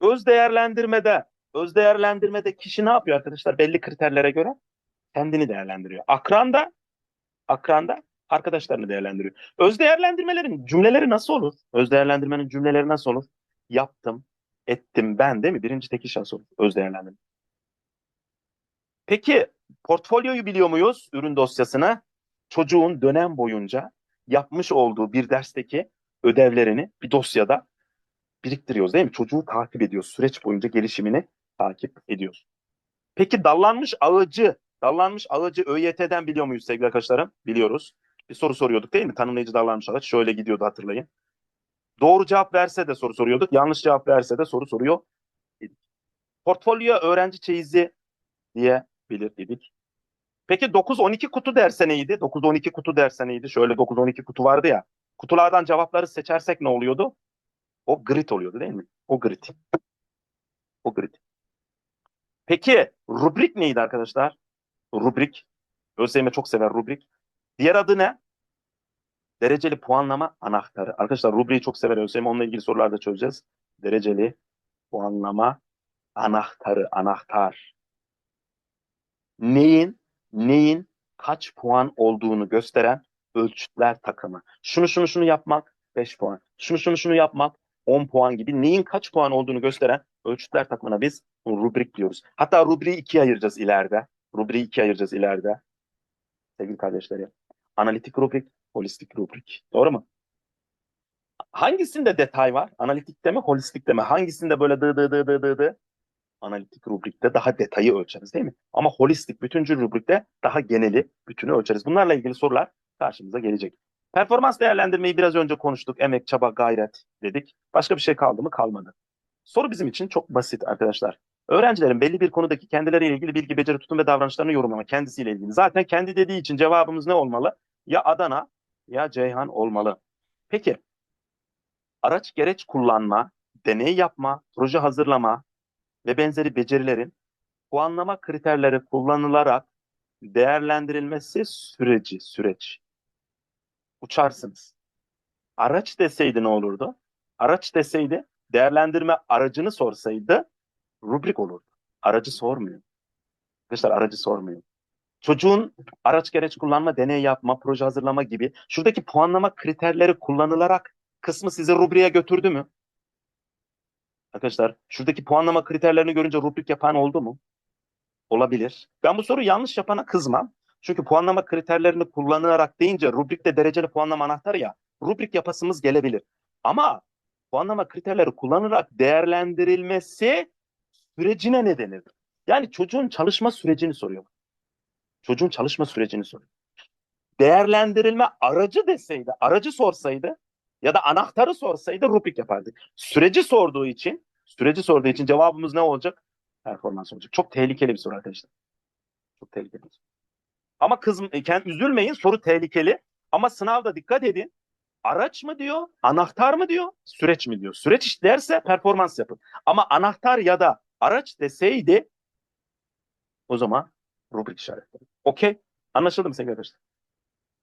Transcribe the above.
Öz değerlendirmede, öz değerlendirmede kişi ne yapıyor arkadaşlar? Belli kriterlere göre kendini değerlendiriyor. Akran da, akran da arkadaşlarını değerlendiriyor. Öz değerlendirmelerin cümleleri nasıl olur? Öz değerlendirmenin cümleleri nasıl olur? Yaptım, ettim, ben değil mi? Birinci tekil şahıs olur. Öz değerlendirme. Peki portfolyoyu biliyor muyuz? Ürün dosyasını çocuğun dönem boyunca yapmış olduğu bir dersteki ödevlerini bir dosyada biriktiriyoruz değil mi? Çocuğu takip ediyoruz. Süreç boyunca gelişimini takip ediyoruz. Peki dallanmış ağacı, dallanmış ağacı ÖYT'den biliyor muyuz sevgili arkadaşlarım? Biliyoruz. Bir soru soruyorduk değil mi? Tanımlayıcı dallanmış ağaç şöyle gidiyordu hatırlayın. Doğru cevap verse de soru soruyorduk. Yanlış cevap verse de soru soruyor. Portfolyo öğrenci çeyizi diyebilir idik. Peki 9-12 kutu derse neydi? 9-12 kutu derse neydi? Şöyle 9-12 kutu vardı ya. Kutulardan cevapları seçersek ne oluyordu? O grid oluyordu değil mi? O grid. O grid. Peki rubrik neydi arkadaşlar? Rubrik. ÖSYM çok sever rubrik. Diğer adı ne? Dereceli puanlama anahtarı. Arkadaşlar rubriği çok sever ÖSYM. Onunla ilgili sorular da çözeceğiz. Dereceli puanlama anahtarı. Anahtar. Neyin, neyin kaç puan olduğunu gösteren ölçütler takımı. Şunu şunu şunu yapmak 5 puan. Şunu şunu şunu yapmak 10 puan gibi neyin kaç puan olduğunu gösteren ölçütler takımına biz rubrik diyoruz. Hatta rubriği ikiye ayıracağız ileride. Rubriği ikiye ayıracağız ileride. Sevgili kardeşlerim. Analitik rubrik, holistik rubrik. Doğru mu? Hangisinde detay var? Analitikte mi, holistikte mi? Hangisinde böyle dı dı dı dı dı dı? Analitik rubrikte daha detayı ölçeriz değil mi? Ama holistik, bütüncül rubrikte daha geneli, bütünü ölçeriz. Bunlarla ilgili sorular karşımıza gelecek. Performans değerlendirmeyi biraz önce konuştuk. Emek, çaba, gayret dedik. Başka bir şey kaldı mı? Kalmadı. Soru bizim için çok basit arkadaşlar. Öğrencilerin belli bir konudaki kendileriyle ilgili bilgi, beceri, tutum ve davranışlarını yorumlama kendisiyle ilgili. Zaten kendi dediği için cevabımız ne olmalı? Ya Adana ya Ceyhan olmalı. Peki araç gereç kullanma, deney yapma, proje hazırlama ve benzeri becerilerin puanlama kriterleri kullanılarak değerlendirilmesi süreci, süreç. Uçarsınız. Araç deseydi ne olurdu? Araç deseydi değerlendirme aracını sorsaydı rubrik olurdu. Aracı sormuyor. Arkadaşlar aracı sormuyor. Çocuğun araç gereç kullanma, deney yapma, proje hazırlama gibi şuradaki puanlama kriterleri kullanılarak kısmı sizi rubriğe götürdü mü? Arkadaşlar şuradaki puanlama kriterlerini görünce rubrik yapan oldu mu? Olabilir. Ben bu soruyu yanlış yapana kızmam. Çünkü puanlama kriterlerini kullanarak deyince rubrikte dereceli puanlama anahtarı ya. Rubrik yapasımız gelebilir. Ama puanlama kriterleri kullanarak değerlendirilmesi sürecine ne denir? Yani çocuğun çalışma sürecini soruyor. Çocuğun çalışma sürecini soruyor. Değerlendirilme aracı deseydi, aracı sorsaydı ya da anahtarı sorsaydı rubrik yapardık. Süreci sorduğu için, süreci sorduğu için cevabımız ne olacak? Performans olacak. Çok tehlikeli bir soru arkadaşlar. Çok tehlikeli bir soru. Ama kız, kend, üzülmeyin soru tehlikeli. Ama sınavda dikkat edin. Araç mı diyor, anahtar mı diyor, süreç mi diyor. Süreç derse performans yapın. Ama anahtar ya da araç deseydi o zaman rubrik işaretleri. Okey. Anlaşıldı mı sevgili arkadaşlar?